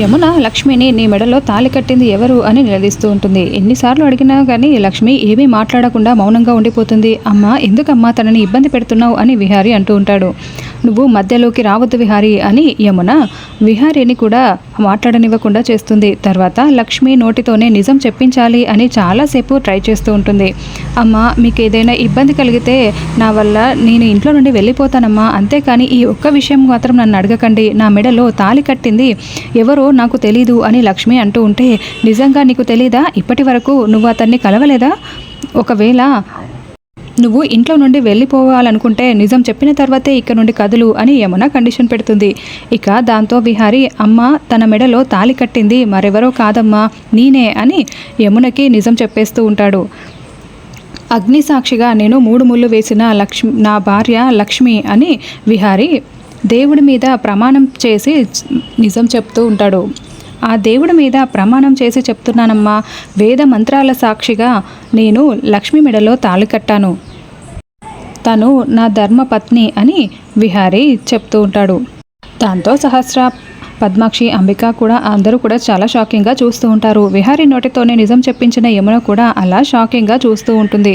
యమున లక్ష్మిని నీ మెడలో తాళి కట్టింది ఎవరు అని నిలదీస్తూ ఉంటుంది. ఎన్నిసార్లు అడిగినా కానీ లక్ష్మి ఏమీ మాట్లాడకుండా మౌనంగా ఉండిపోతుంది. అమ్మ ఎందుకమ్మా తనని ఇబ్బంది పెడుతున్నావు అని విహారి అంటూ ఉంటాడు. నువ్వు మధ్యలోకి రావద్దు విహారి అని యమున విహారిని కూడా మాట్లాడనివ్వకుండా చేస్తుంది. తర్వాత లక్ష్మి నోటితోనే నిజం చెప్పించాలి అని చాలాసేపు ట్రై చేస్తూ ఉంటుంది. అమ్మ మీకు ఏదైనా ఇబ్బంది కలిగితే నా వల్ల నేను ఇంట్లో నుండి వెళ్ళిపోతానమ్మా. అంతేకాని ఈ ఒక్క విషయం మాత్రం నన్ను అడగకండి. నా మెడలో తాళి కట్టింది. ఎవరో నాకు తెలీదు అని లక్ష్మి అంటూ ఉంటే నిజంగా నీకు తెలీదా? ఇప్పటి వరకు నువ్వు అతన్ని కలవలేదా? ఒకవేళ నువ్వు ఇంట్లో నుండి వెళ్ళిపోవాలనుకుంటే నిజం చెప్పిన తర్వాతే ఇక్కడ నుండి కదులు అని యమున కండిషన్ పెడుతుంది. ఇక దాంతో విహారి అమ్మ తన మెడలో తాళి కట్టింది మరెవరో కాదమ్మా నేనే అని యమునకి నిజం చెప్పేస్తూ ఉంటాడు. అగ్ని సాక్షిగా నేను మూడు ముళ్ళు వేసిన లక్ష్మి నా భార్య లక్ష్మి అని విహారి దేవుడి మీద ప్రమాణం చేసి నిజం చెప్తూ ఉంటాడు. ఆ దేవుడి మీద ప్రమాణం చేసి చెప్తున్నానమ్మా వేద మంత్రాల సాక్షిగా నేను లక్ష్మి మెడలో తాళి కట్టాను. తను నా ధర్మపత్ని అని విహారీ చెప్తూ ఉంటాడు. దాంతో సహస్ర పద్మాక్షి అంబిక కూడా అందరూ కూడా చాలా షాకింగ్గా చూస్తూ ఉంటారు. విహారీ నోటితోనే నిజం చెప్పించిన యమున కూడా అలా షాకింగ్గా చూస్తూ ఉంటుంది.